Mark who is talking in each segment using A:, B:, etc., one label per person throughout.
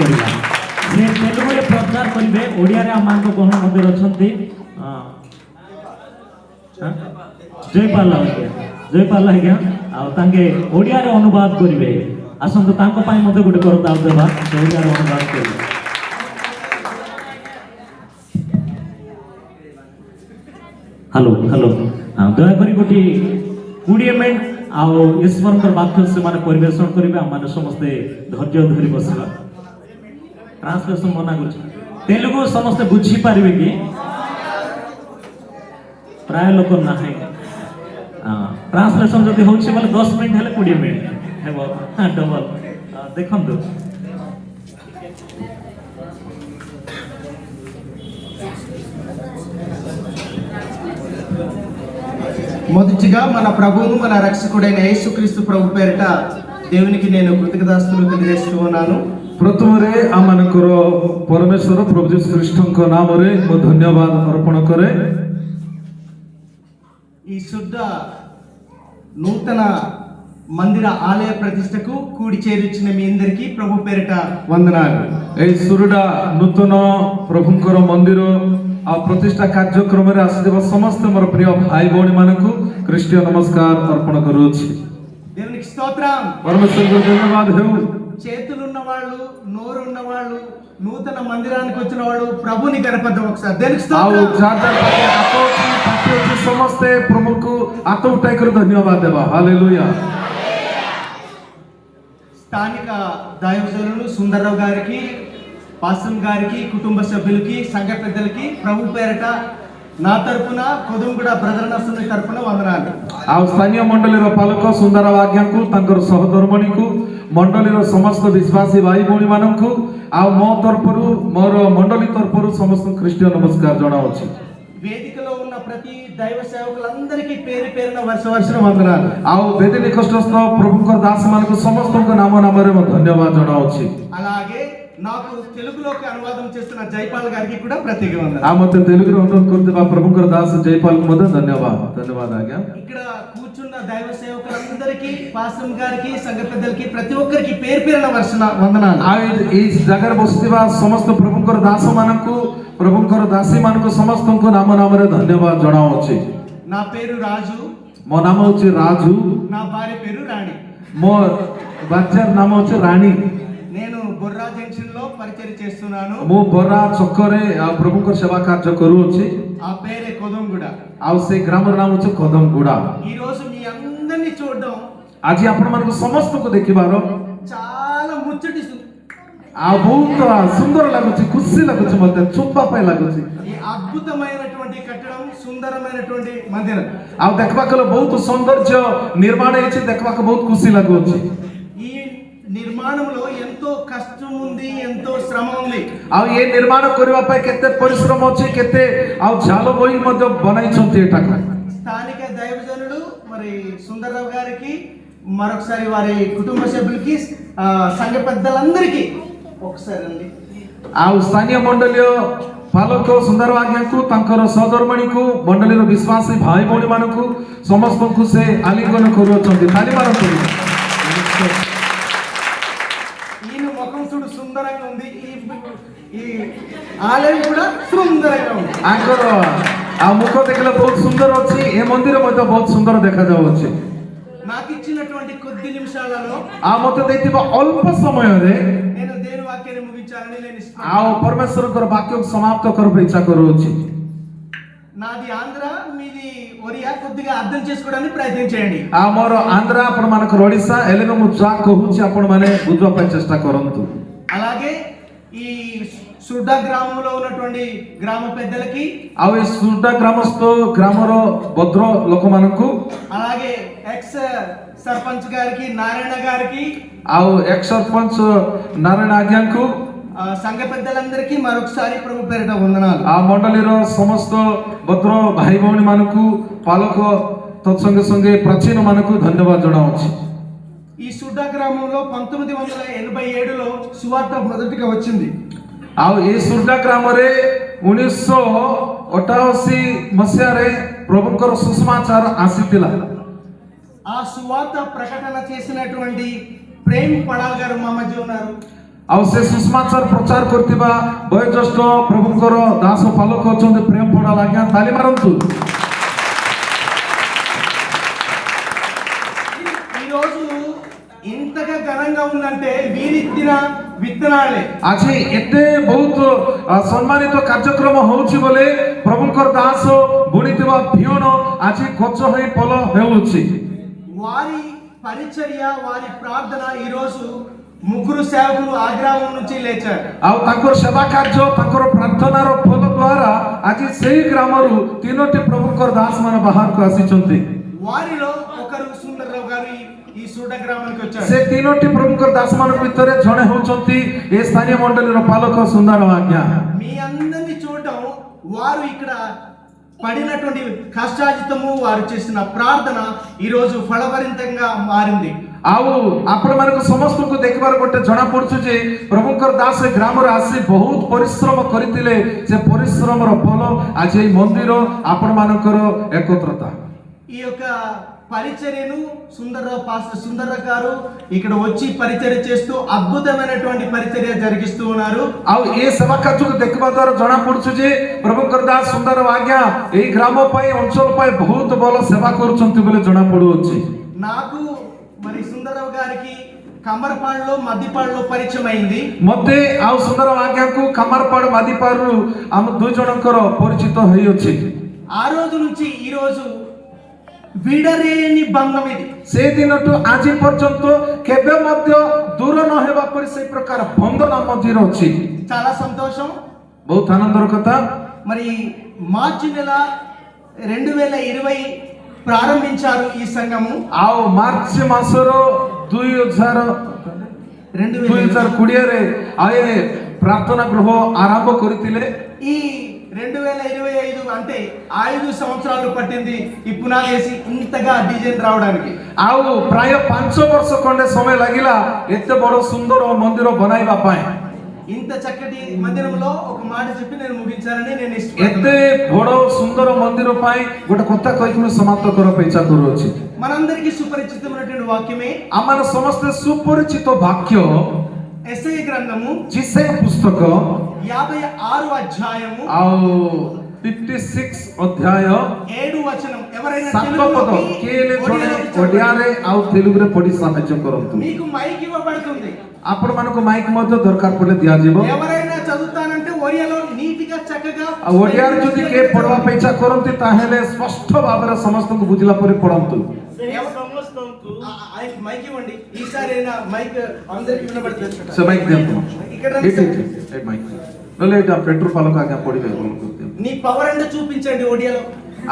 A: କରିବା। ସେ ତେଲୁଗୁରେ ପ୍ରଚାର କରିବେ ଓଡ଼ିଆରେ ଆମମାନଙ୍କ ଗହଣ ମଧ୍ୟରେ ଅଛନ୍ତି ହଁ। ହଁ? ଜୟପାଲ ଆଜ୍ଞା ଜୟପାଲ ଆଜ୍ଞା। ଆଉ ତାଙ୍କେ ଓଡ଼ିଆରେ ଅନୁବାଦ କରିବେ। ଆସନ୍ତୁ ତାଙ୍କ ପାଇଁ ମଧ୍ୟ ଗୋଟେ କରତାଳ ଦେବା। ସେ ଓଡ଼ିଆରେ ଅନୁବାଦ କରିବେ। ହ୍ୟାଲୋ ହ୍ୟାଲୋ ହଁ ଦୟାକରି ଗୋଟିଏ କୋଡ଼ିଏ ମିନିଟ୍ ଆଉ ଈଶ୍ୱରଙ୍କର ବାକ୍ୟ ସେମାନେ ପରିବେଷଣ କରିବେ। ଆମମାନେ ସମସ୍ତେ ଧୈର୍ଯ୍ୟ ଧରି ବସିବା। ଟ୍ରାନ୍ସଲେସନ ମନା କରୁଛି ତେଲୁଗୁ ସମସ୍ତେ ବୁଝିପାରିବେ କି ପ୍ରାୟ ଲୋକ ନାହିଁ ଟ୍ରାନ୍ସଲେସନ ଯଦି ହଉଛି ବୋଲେ ଦଶ ମିନିଟ୍ ହେଲେ କୋଡ଼ିଏ ମିନିଟ୍ ହେବ ଡବଲ ଦେଖନ୍ତୁ
B: మొదటిగా మన ప్రభువును మన రక్షకుడైన యేసుక్రీస్తు ప్రభు పేరిట దేవునికి నేను కృతజ్ఞతాస్తులు తెలియజేస్తూ ఉన్నాను
C: ପ୍ରଥମରେ ଆମମାନଙ୍କର ପରମେଶ୍ୱର ପ୍ରଭୁ ଯୀଶୁ ଖ୍ରୀଷ୍ଟଙ୍କ ନାମରେ ମୁଁ ଧନ୍ୟବାଦ ଅର୍ପଣ କରେ
B: ఈ శుద్ధ నూతన మందిర ఆలయ ప్రతిష్టకు కూడి చేరిచ్చిన మీ అందరికీ ప్రభు పేరిట వందనాలు
C: ଏଇ ସୁରୁଡା ନୂତନ ପ୍ରଭୁଙ୍କର ମନ୍ଦିର ଆଉ ପ୍ରତିଷ୍ଠା କାର୍ଯ୍ୟକ୍ରମରେ ଆସିଥିବା ସମସ୍ତ ମୋର ପ୍ରିୟ ଭାଇ ଭଉଣୀମାନଙ୍କୁ ଖ୍ରୀଷ୍ଟୀୟ ନମସ୍କାର ଅର୍ପଣ କରୁଅଛି
B: దేవునికి స్తోత్రం
C: ପରମେଶ୍ୱରଙ୍କୁ ଧନ୍ୟବାଦ ହେଉ
B: చేతులున్న వాళ్ళు నోరు ఉన్న వాళ్ళు నూతన మందిరానికి వచ్చిన వాళ్ళు ప్రభుని గణపతి ఒకసారి
C: తెలుసు సమస్తే ప్రముఖ అతౌటైకరు ధన్యవాద
B: స్థానిక దైవజనులు సుందరరావు గారికి పాసం గారికి కుటుంబ సభ్యులకి సంఘ పెద్దలకి ప్రభు పేరట నా తరఫున కొదుంగుడ బ్రదర్ ಬ್ರದರ್ನ తరఫున ವಂದನಾಲು
C: ఆ ಸ್ಥಳೀಯ ಮಂಡಳಿರ పలుకో సుందర వాక్యంకు తనకు సహోదరుమణికు মণ্ডলীর সমস্ত বিশ্বাসী ভাই ভী মানুষ মো তরফর মোর মণ্ডলী তরফর সমস্ত খ্রিস্টীয় নমস্কার জনাওছি
B: వేదికలో ఉన్న ప్రతి దైవ సేవకులందరికీ పేరు పేరున వర్ష వర్షం వందనాలు.
C: ఆవు వేది నికష్టస్థ ప్రభుత్వ దాస మనకు సమస్తంకు నామ నమరే ధన్యవాదాలు జనావచ్చు
B: అలాగే నాకు తెలుగులోకి అనువాదం చేస్తున్న జైపాల్ గారికి కూడా ప్రత్యేక వందనాలు.
C: ఆ మొత్తం తెలుగులో అనువాదం కొడుతున్న ప్రభుత్వ దాస జైపాల్ మొదలు ధన్యవాదాలు. ధన్యవాదాలు
B: ఇక్కడ దైవ సేవకులందరికీ పాసం గారికి సంఘ పెద్దలకి ప్రతి ఒక్కరికి పేరు పేరున వరుసన వందనాలు
C: ଆଉ ଏଇ- ଏଇ ଜାଗାରେ ବସିଥିବା ସମସ୍ତ ପ୍ରଭୁଙ୍କର ଦାସମାନଙ୍କୁ ପ୍ରଭୁଙ୍କର ଦାସୀମାନଙ୍କୁ ସମସ୍ତଙ୍କୁ ନାମ ନାମରେ ଧନ୍ୟବାଦ ଜଣାଉଛି
B: నా పేరు రాజు
C: ମୋ ନାମ ହେଉଛି ରାଜୁ
B: నా భార్య పేరు రాణి
C: ମୋ ବାଚ୍ୟାର ନାମ ହେଉଛି ରାଣୀ
B: నేను బొర్రా జంక్షన్ లో పరిచయం చేస్తున్నాను
C: ମୁଁ ବରା ଛକରେ ଆଉ ପ୍ରଭୁଙ୍କର ସେବା କାର୍ଯ୍ୟ କରୁଅଛି
B: ఆ పేరే కొదంగుడ
C: ଆଉ ସେ ଗ୍ରାମର ନାମ ହେଉଛି କଦମଗୁଡ଼ା
B: ఈ రోజు మీ అందరినీ చూడడం
C: ଆଜି ଆପଣମାନଙ୍କୁ ସମସ୍ତଙ୍କୁ ଦେଖିବାର
B: చాలా ముచ్చటి సు-
C: ଆଉ ବହୁତ ସୁନ୍ଦର ଲାଗୁଛି ଖୁସି ଲାଗୁଛି ମତେ ଛୁପା ପାଇଁ ଲାଗୁଛି
B: ఈ అద్భుతమైనటువంటి కట్టడం సుందరమైనటువంటి మందిరం
C: ଆଉ ଦେଖିବାକୁ ହେଲେ ବହୁତ ସୌନ୍ଦର୍ଯ୍ୟ ନିର୍ମାଣ ହେଇଛି ଦେଖିବାକୁ ବହୁତ ଖୁସି ଲାଗୁଅଛି
B: ఈ నిర్మాణంలో ఎంతో కష్టం ఉంది ఎంతో శ్రమ ఉంది
C: ଆଉ ଏ ନିର୍ମାଣ କରିବା ପାଇଁ କେତେ ପରିଶ୍ରମ ଅଛି କେତେ ଆଉ ଝାଲ ବହି ମଧ୍ୟ ବନାଇଛନ୍ତି ଏଟାକୁ
B: స్థానిక దైవజనుడు మరి సుందరరావు గారికి మరొకసారి వారి కుటుంబ సభ్యులకి ఆ, సంఘ పెద్దలందరికీ ఒకసారి అండి
C: ଆଉ ସ୍ଥାନୀୟ ମଣ୍ଡଳୀୟ ପାଲକ ସୁନ୍ଦର ଆଜ୍ଞାଙ୍କୁ ତାଙ୍କର ସହଧର୍ମଣୀକୁ ମଣ୍ଡଳୀର ବିଶ୍ୱାସୀ ଭାଇ ଭଉଣୀମାନଙ୍କୁ ସମସ୍ତଙ୍କୁ ସେ ଆଲିଙ୍ଗନ କରୁଅଛନ୍ତି ତାଲି ମାରନ୍ତୁ
B: ఈయన ముఖం చూడు సుందరంగా ఉంది ఈ ఈ ఆలయం కూడా సుందరంగా ఉంది
C: ଆଙ୍କର ଆଉ ମୁଖ ଦେଖିଲେ ବହୁତ ସୁନ୍ଦର ଅଛି ଏ ମନ୍ଦିର ମଧ୍ୟ ବହୁତ ସୁନ୍ଦର ଦେଖାଯାଉଅଛି
B: నాకు ఇచ్చినటువంటి కొద్ది నిమిషాలలో
C: ଆଉ ମତେ ଦେଇଥିବା ଅଳ୍ପ ସମୟରେ
B: నేను దేని వాక్యాన్ని ముగించాలని నేను ఇష్టపడుతున్నాను.
C: ଆଉ ପରମେଶ୍ୱରଙ୍କର ବାକ୍ୟକୁ ସମାପ୍ତ କରିବା ଇଚ୍ଛା କରୁଅଛି
B: నాది ఆంధ్ర మీది ఒరియా కొద్దిగా అర్థం చేసుకోవడానికి ప్రయత్నం చేయండి
C: ଆଉ ମୋର ଆନ୍ଧ୍ରା ଆପଣମାନଙ୍କର ଓଡ଼ିଶା ହେଲେ ବି ମୁଁ ଯାହା କହୁଛି ଆପଣମାନେ ବୁଝିବା ପାଇଁ ଚେଷ୍ଟା କରନ୍ତୁ
B: అలాగే ఈ సుడ్డ గ్రామంలో ఉన్నటువంటి గ్రామ పెద్దలకి
C: ଆଉ ଏ గ్రామస్థు ଗ୍ରାମସ୍ଥ భద్ర ଭଦ୍ର ଲୋକମାନଙ୍କୁ
B: అలాగే ఎక్స్ సర్పంచ్ గారికి నారాయణ గారికి
C: ଆଉ ଏକ୍ସ ସରପଞ୍ଚ ନାରାୟଣ ଆଜ୍ଞାଙ୍କୁ
B: సంఘ పెద్దలందరికీ మరొకసారి ప్రభు పేరిట వందనాలు.
C: ఆ ମଣ୍ଡଳୀର ସମସ୍ତ ଭଦ୍ର మనకు పాలక ପାଲକ ତତ୍ସଙ୍ଗେ ప్రాచీన మనకు ଧନ୍ୟବାଦ ଜଣାଉଛି
B: ఈ సుడ్డా గ్రామంలో పంతొమ్మిది వందల ఎనభై ఏడులో సువార్త మొదటిగా వచ్చింది.
C: ଆଉ ଏ ସୁରଟା ଗ୍ରାମରେ ଉଣେଇଶହ ଅଠାଅଶୀ ମସିହାରେ ପ୍ରଭୁଙ୍କର ସୁସମାଚାର ଆସିଥିଲା
B: ఆ సువార్త ప్రకటన చేసినటువంటి ప్రేమ్ పడాల్ గారు మా మధ్య ఉన్నారు
C: ଆଉ ସେ ସୁଷମାଚାର ପ୍ରଚାର କରିଥିବା ବୟୋଜ୍ୟେଷ୍ଠ ପ୍ରଭୁଙ୍କର ଦାସ ପାଲକ ଅଛନ୍ତି ପ୍ରେମ ପଡ଼ାଲ ଆଜ୍ଞା ତାଲି ମାରନ୍ତୁ
B: వీరిత్తిన విత్తనాలే
C: ଆଜି ଏତେ ବହୁତ ଆ, ସମ୍ମାନିତ କାର୍ଯ୍ୟକ୍ରମ ହଉଛି ବୋଲେ ପ୍ରଭୁଙ୍କର ଦାସ ବୁଣିଥିବା ବିହନ ଆଜି ଗଛ ହୋଇ ଫଳ ହେଉଅଛି
B: వారి పరిచర్య వారి ప్రార్థన ఈరోజు ముగ్గురు సేవకులు ఆగ్రామం నుంచి లేచారు
C: ଆଉ ତାଙ୍କର ସେବା କାର୍ଯ୍ୟ ତାଙ୍କର ପ୍ରାର୍ଥନାର ଫଳ ଦ୍ୱାରା ଆଜି ସେଇ ଗ୍ରାମରୁ ତିନୋଟି ପ୍ରଭୁଙ୍କର ଦାସ ମାନେ ବାହାରକୁ ଆସିଛନ୍ତି
B: వారిలో
C: ସେ ତିନୋଟି ପ୍ରଭୁଙ୍କର ଦାସ ମାନଙ୍କ ଭିତରେ ଜଣେ ହଉଛନ୍ତି ଏ ସ୍ଥାନୀୟ ମଣ୍ଡଳୀର ପାଲକ ସୁନ୍ଦର ଆଜ୍ଞା
B: మీ అందరినీ చూడటం వారు ఇక్కడ పడినటువంటి కష్టాజితము వారు చేసిన ప్రార్థన ఈరోజు ఫలభరితంగా మారింది
C: ଆଉ ଆପଣମାନଙ୍କୁ ସମସ୍ତଙ୍କୁ ଦେଖିବାର ଗୋଟେ ଜଣା ପଡୁଛି ଯେ ପ୍ରଭୁଙ୍କର ଦାସ ଏ ଗ୍ରାମରେ ଆସି ବହୁତ ପରିଶ୍ରମ କରିଥିଲେ ସେ ପରିଶ୍ରମର ଫଳ ଆଜି ଏଇ ମନ୍ଦିର ଆପଣମାନଙ୍କର ଏକତ୍ରତା
B: ఈ యొక్క పరిచర్యను సుందరరావు పాస్టర్ సుందరరావు గారు ఇక్కడ వచ్చి పరిచర్య చేస్తూ అద్భుతమైనటువంటి పరిచర్య జరిగిస్తూ ఉన్నారు
C: ଆଉ ଏ ସେବା କାର୍ଯ୍ୟକୁ ଦେଖିବା ଦ୍ୱାରା ଜଣା ପଡୁଛି ଯେ ପ୍ରଭୁଙ୍କର ଦାସ ସୁନ୍ଦର ଆଜ୍ଞା ଏଇ ଗ୍ରାମ ପାଇଁ ଅଞ୍ଚଳ ପାଇଁ ବହୁତ ଭଲ ସେବା କରୁଛନ୍ତି ବୋଲି ଜଣା ପଡୁଅଛି
B: నాకు మరి సుందరరావు గారికి కమ్మరపాడులో మద్దిపాడులో పరిచయం అయింది
C: ମତେ ଆଉ ସୁନ୍ଦର ଆଜ୍ଞାଙ୍କୁ କାମାରପାଡ଼ ମାଦିପାଡ଼ରୁ ଆମ ଦୁଇ ଜଣଙ୍କର ପରିଚିତ ହେଇଅଛି
B: ఆ రోజు నుంచి ఈ రోజు విడరేని బంధం ఇది
C: ସେ ଦିନଠୁ ଆଜି ପର୍ଯ୍ୟନ୍ତ କେବେ ମଧ୍ୟ ଦୂର ନ ହେବା ପରି ସେଇ ପ୍ରକାର ବନ୍ଧନ ମଝିରେ ଅଛି
B: చాలా సంతోషం
C: ବହୁତ ଆନନ୍ଦର କଥା
B: మరి మార్చి నెల రెండు వేల ఇరవై ప్రారంభించారు ఈ సంఘము
C: ଆଉ ମାର୍ଚ୍ଚ ମାସର ଦୁଇ ହଜାର
B: రెండు
C: ଦୁଇ
B: వేల
C: ହଜାର କୋଡ଼ିଏରେ ଆଏ ପ୍ରାର୍ଥନା ଗୃହ ଆରମ୍ଭ କରିଥିଲେ
B: ఈ రెండు వేల ఇరవై ఐదు అంటే ఐదు సంవత్సరాలు పట్టింది ఈ పునాది వేసి ఇంతగా డిజైన్ రావడానికి
C: ଆଉ ପ୍ରାୟ ପାଞ୍ଚ ବର୍ଷ ଖଣ୍ଡେ ସମୟ ଲାଗିଲା ଏତେ ବଡ ସୁନ୍ଦର ମନ୍ଦିର ବନାଇବା ପାଇଁ
B: ఇంత చక్కటి మందిరంలో ఒక మాట చెప్పి నేను ముగించాలని నేను
C: ଏତେ
B: ఇష్టపడుతున్నాను
C: ବଡ ସୁନ୍ଦର ମନ୍ଦିର ପାଇଁ ଗୋଟେ କଥା କହିକି ମୁଁ ସମାପ୍ତ କରିବା ପାଇଁ ଇଚ୍ଛା କରୁଅଛି
B: మనందరికీ సుపరిచితమైనటువంటి వాక్యమే
C: ଆମମାନେ ସମସ୍ତେ ସୁପରିଚିତ ବାକ୍ୟ
B: ఎస్ఐ గ్రంథము
C: ଜିସେ ପୁସ୍ତକ
B: యాభై ఆరు అధ్యాయము.
C: ఫిఫ్టీ సిక్స్ అధ్యాయం.
B: ఏడు వచనం. ఎవరైనా సంకల్పతో
C: ఒడియారే ఆ తెలుగురే పొడి సహాయం కొరంతు
B: మీకు మైక్ ఇవ్వబడుతుంది.
C: అప్పుడు మనకు మైక్ మధ్య దొరకర్ పడే ధ్యాజీవం
B: ఎవరైనా చదువుతానంటే ఒడియాలో నీటిగా చక్కగా
C: ఒడియారు జుది కే పడవ పైచా కొరంతి తాహేలే స్పష్ట భావన సమస్తంకు
B: బుజిలా పరి పడంతు మైక్ ఇవ్వండి. ఈసారి మైక్ అందరికి వినబడుతుంది.
C: సో మైక్ ధ్యాజీవం
B: ఇక్కడ
C: ଏଇଠି ଏଇଠି ଏଇ ମାଇକ୍ ନହେଲେ ଏଇଟା ପେଟ୍ରୋଲ ପାଲକ ଆଜ୍ଞା ପଢିବେ ଆପଣଙ୍କୁ ଦିଅନ୍ତୁ।
B: నీ పవర్ అంటే చూపించండి ఒడియాలో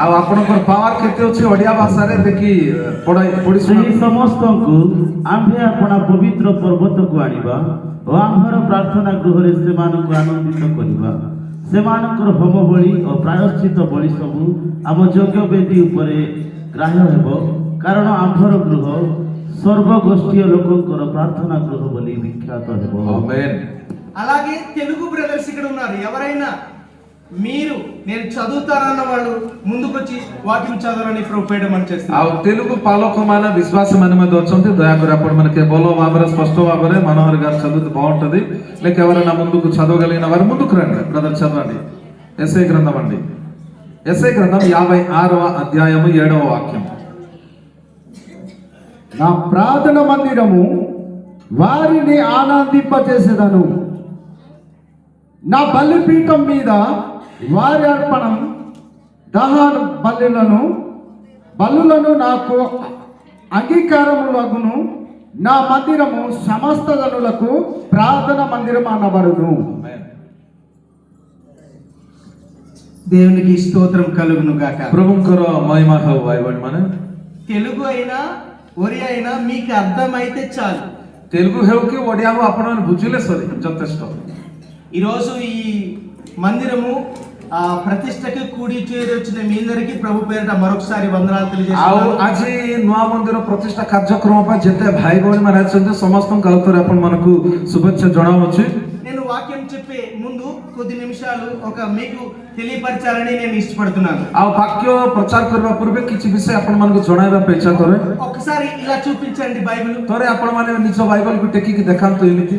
C: ଆଉ ଆପଣଙ୍କର ପାୱାର କେତେ ଅଛି ଓଡ଼ିଆ ଭାଷାରେ ଦେଖି ପଢାଇ ପଢି
D: ସେହି
C: ଶୁଣାନ୍ତୁ।
D: ସମସ୍ତଙ୍କୁ ଆମ୍ଭେ ଆପଣା ପବିତ୍ର ପର୍ବତକୁ ଆଣିବା ଓ ଆମ୍ଭର ପ୍ରାର୍ଥନା ଗୃହରେ ସେମାନଙ୍କୁ ଆନନ୍ଦିତ କରିବା ସେମାନଙ୍କର ହୋମ ବଳି ଓ ପ୍ରାୟଶ୍ଚିତ ବଳି ସବୁ ଆମ ଯଜ୍ଞ ବେଦୀ ଉପରେ ଗ୍ରାହ୍ୟ ହେବ କାରଣ ଆମ୍ଭର ଗୃହ ସର୍ବଗୋଷ୍ଠୀୟ ଲୋକଙ୍କର ପ୍ରାର୍ଥନା ଗୃହ ବୋଲି ବିଖ୍ୟାତ ହେବ
C: ఆమేన్
B: అలాగే తెలుగు బ్రదర్స్ ఇక్కడ ఉన్నారు. ఎవరైనా మీరు నేను చదువుతారన్న వాళ్ళు ముందుకొచ్చి వాక్యం చదవరని ప్రోపేయడం అని చేస్తారు
C: తెలుగు పాలకమాన విశ్వాసం అని వచ్చింది. దయాకర్ అప్పుడు మనకి బోలో వాబర స్పష్టం మాబరే మనోహర్ గారు చదివితే బాగుంటుంది. లేక ఎవరైనా ముందుకు చదవగలిగిన వారు ముందుకు రండి. బ్రదర్ చదవండి. ఎస్ఐ గ్రంథం అండి. ఎస్ఐ గ్రంథం యాభై ఆరవ అధ్యాయము ఏడవ వాక్యం.
E: నా ప్రార్థన మందిరము వారిని ఆనందింపచేసేదను. నా బలిపీఠం మీద వారి అర్పణం దహాన బలులను బలులను నాకు అంగీకారములగును. నా మందిరము సమస్త జనులకు ప్రార్థన మందిరం అనబడును.
B: దేవునికి స్తోత్రం కలుగును గాక.
C: ప్రభుకర మన.
B: తెలుగు అయినా ఒరి అయినా మీకు అర్థమైతే చాలు.
C: తెలుగు హెవ్కి ఒడియావు అప్పుడు బుజ్జులేస్తుంది జతేష్టం.
B: ఈరోజు ఈ మందిరము ఆ ప్రతిష్టకి కూడి చేరి వచ్చిన మీ అందరికి ప్రభు పేరిట మరొకసారి వందనాలు
C: తెలియజేస్తాను আজি নয়া মন্দির প্রতিষ্ঠা কার্যক্রম পাই যেতে ভাই ভৌণী মানে আছেন সমস্ত কাউতরে మనకు శుభేచ్ఛ జଣାవచ్చు
B: నేను వాక్యం చెప్పే ముందు కొద్ది నిమిషాలు ఒక మీకు తెలియపరచాలని నేను ఇష్టపడుతున్నాను.
C: ఆ వాక్య ప్రచార కరువా పూర్వే కిచి విషయ అప్పుడు మనకు జొణాయిబా పేచా
B: ఒకసారి ఇలా చూపించండి బైబిల్.
C: తోరే అప్పుడు మనం
B: నిజ బైబిల్కు టెక్కి దెఖాంతో ఏమిటి?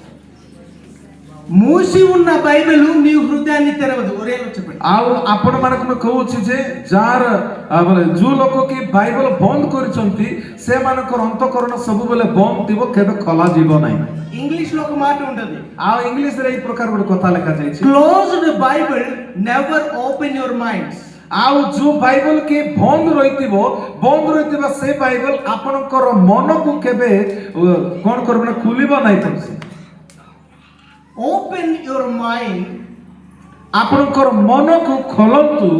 B: మూసి ఉన్న బైబిల్ నీ హృదయాన్ని తెరవదు ఒరే చెప్పండి
C: ଆଉ ଆପଣ ମାନଙ୍କୁ ମୁଁ କହୁଛି ଯେ ଯାହାର ଆ, ବୋଲେ ଯୋଉ ଲୋକ କି ବାଇବଲ ବନ୍ଦ କରିଛନ୍ତି ସେମାନଙ୍କର ଅନ୍ତକରଣ ସବୁବେଳେ ବନ୍ଦ ଥିବ କେବେ ଖୋଲା ଯିବ ନାହିଁ
B: ఇంగ్లీష్ లో ఒక మాట ఉంటది
C: ଆଉ ଇଂଲିଶରେ ଏଇ ପ୍ରକାର ଗୋଟେ କଥା ଲେଖାଯାଇଛି
B: closed Bible never open your minds
C: ଆଉ ଯୋଉ ବାଇବଲ କି ବନ୍ଦ ରହିଥିବ ବନ୍ଦ ରହିଥିବା ସେ ବାଇବଲ ଆପଣଙ୍କର ମନକୁ କେବେ ଅ, କଣ କରିବ ନା ଖୋଲିବ ନାହିଁ କୌଣସି
B: ఓపెన్ యువర్ మైండ్
C: ଆପଣଙ୍କର ମନକୁ ଖୋଲନ୍ତୁ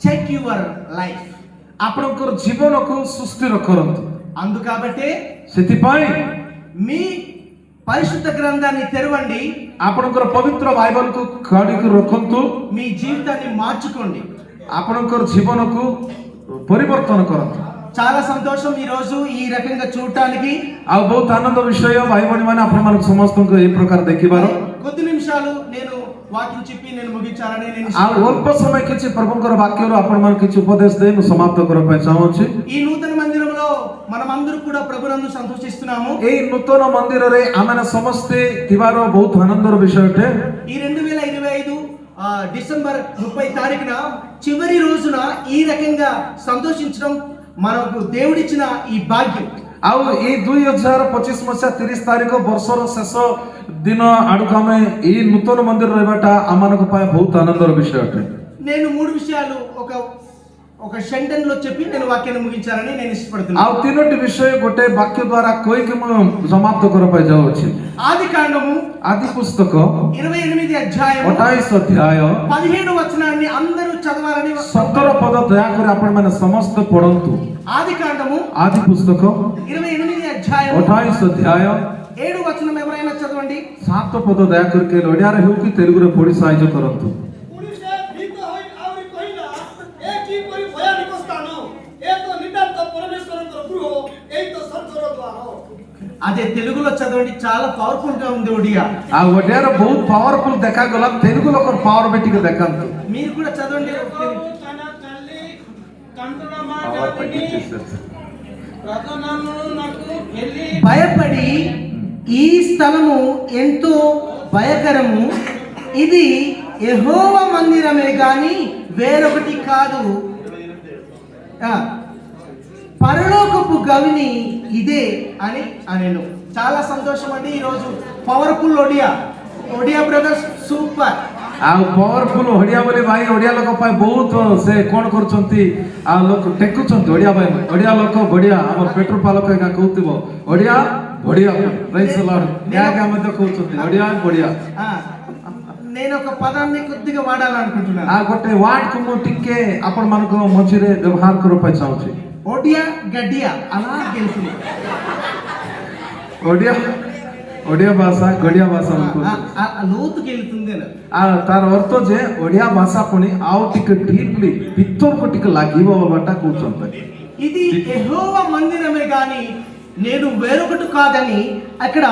B: చెక్ యువర్ లైఫ్
C: ଆପଣଙ୍କର ଜୀବନକୁ ସୁସ୍ଥିର କରନ୍ତୁ
B: అందు కాబట్టి
C: ସେଥିପାଇଁ
B: మీ పరిశుద్ధ గ్రంథాన్ని తెరవండి
C: ଆପଣଙ୍କର ପବିତ୍ର ବାଇବଲକୁ କାଢିକି ରଖନ୍ତୁ
B: మీ జీవితాన్ని మార్చుకోండి
C: ଆପଣଙ୍କର ଜୀବନକୁ ପରିବର୍ତ୍ତନ କରନ୍ତୁ
B: చాలా సంతోషం ఈ రోజు ఈ రకంగా చూడటానికి
C: ଆଉ ବହୁତ ଆନନ୍ଦ ବିଷୟ ଭାଇ ଭଉଣୀ ମାନେ ଆପଣମାନଙ୍କୁ ସମସ୍ତଙ୍କୁ ଏଇ ପ୍ରକାର ଦେଖିବାର
B: కొద్ది నిమిషాలు నేను వాక్యం చెప్పి నేను ముగించాలని నేను
C: ଆଉ ଅଳ୍ପ ସମୟ କିଛି ପ୍ରଭୁଙ୍କର ବାକ୍ୟରୁ ଆପଣମାନଙ୍କୁ କିଛି ଉପଦେଶ ଦେଇ ମୁଁ ସମାପ୍ତ କରିବା ପାଇଁ ଚାହୁଁଛି
B: ఈ నూతన మందిరంలో మనమందరూ కూడా ప్రభునందు సంతోషిస్తున్నాము
C: ଏଇ ନୂତନ ମନ୍ଦିରରେ ଆମେ ସମସ୍ତେ ଥିବାର ବହୁତ ଆନନ୍ଦର ବିଷୟ ଅଟେ
B: ఈ రెండు వేల ఇరవై ఐదు ఆ, డిసెంబర్ ముప్పై తారీఖున చివరి రోజున ఈ రకంగా సంతోషించడం మనకు దేవుడిచ్చిన ఈ భాగ్యం
C: ଆଉ ଏଇ ଦୁଇ ହଜାର ପଚିଶ ମସିହା ତିରିଶ ତାରିଖ ବର୍ଷର ଶେଷ ଦିନ ଆଡ଼କୁ ଆମେ ଏଇ ନୂତନ ମନ୍ଦିର ରହିବାଟା ଆମମାନଙ୍କ ପାଇଁ ବହୁତ ଆନନ୍ଦର ବିଷୟ ଅଟେ
B: నేను మూడు విషయాలు ఒక ఒక సెంటెన్స్ లో చెప్పి నేను వాక్యాన్ని ముగించాలని నేను ఇష్టపడుతున్నాను
C: ଆଉ ତିନୋଟି ବିଷୟ ଗୋଟେ ବାକ୍ୟ ଦ୍ୱାରା କହିକି ମୁଁ ସମାପ୍ତ କରିବା ପାଇଁ ଯାଉଅଛି
B: ఆది కాండము
C: ଆଦି ପୁସ୍ତକ
B: ఇరవై ఎనిమిది అధ్యాయం
C: ଅଠାଇଶ ଅଧ୍ୟାୟ
B: పదిహేడు వచనాన్ని అందరూ చదవాలని
C: ସତର ପଦ ଦୟାକରି ଆପଣମାନେ ସମସ୍ତେ ପଢନ୍ତୁ
B: ఆది కాండము
C: ଆଦି ପୁସ୍ତକ
B: ఇరవై ఎనిమిది అధ్యాయం
C: ଅଠାଇଶ ଅଧ୍ୟାୟ
B: ఏడు వచనం ఎవరైనా చదవండి
C: ସାତ ପଦ ଦୟାକରି କେହି ଓଡ଼ିଆରେ ହେଉ କି ତେଲୁଗୁରେ ପଢି ସାହାଯ୍ୟ କରନ୍ତୁ
B: అదే తెలుగులో చదవండి చాలా పవర్ఫుల్గా ఉంది ఒడియా.
C: ఆ ఒడియా బహు పవర్ఫుల్ దెక్కగల తెలుగులో ఒక పవర్ పెట్టి దెక్కంత
B: మీరు కూడా చదవండి. భయపడి ఈ స్థలము ఎంతో భయకరము. ఇది ఎహోవ మందిరమే కానీ వేరొకటి కాదు. పరలోకపు గవిని ఇదే అని అనెను చాలా సంతోషం అండి ఈరోజు powerful Odia Odia brothers super
C: ଆଉ ପାୱାରଫୁଲ ଓଡ଼ିଆ ବୋଲି ଭାଇ ଓଡ଼ିଆ ଲୋକ ପାଇଁ ବହୁତ ସେ କଣ କରୁଛନ୍ତି ଆଉ ଲୋକ ଟେକୁଛନ୍ତି ଓଡ଼ିଆ ଭାଇ ଓଡ଼ିଆ ଲୋକ ବଢିଆ ଆମର ପେଟ୍ରୋଲ ପାଲକ ଏକା କହୁଥିବ ଓଡ଼ିଆ ବଢିଆ ପ୍ରାଇସ୍ ଏହାକା ମଧ୍ୟ କହୁଛନ୍ତି ଓଡ଼ିଆ ବଢିଆ
B: ఆ, నేను ఒక పదాన్ని కొద్దిగా వాడాలనుకుంటున్నాను
C: ଆଉ ଗୋଟେ ୱାର୍ଡକୁ ମୁଁ ଟିକେ ଆପଣମାନଙ୍କ ମଝିରେ ବ୍ୟବହାର କରିବା ପାଇଁ ଚାହୁଁଛି
B: ఒడియా గడియా అలా
C: తెలుసు ఒడియా
B: ఒడియా
C: భాష
B: గడియా భాష లోతుకి వెళ్తుంది
C: తాರ ఒడియా భాష కొని ಪುಣಿ ಆವತಿಕ పిత్తో పిత్తోర్కొటికి లాగివవ బట్ట కూర్చుంటది.
B: ఇది ఎహోవ మందిరమే గాని నేను వేరొకటి కాదని అక్కడ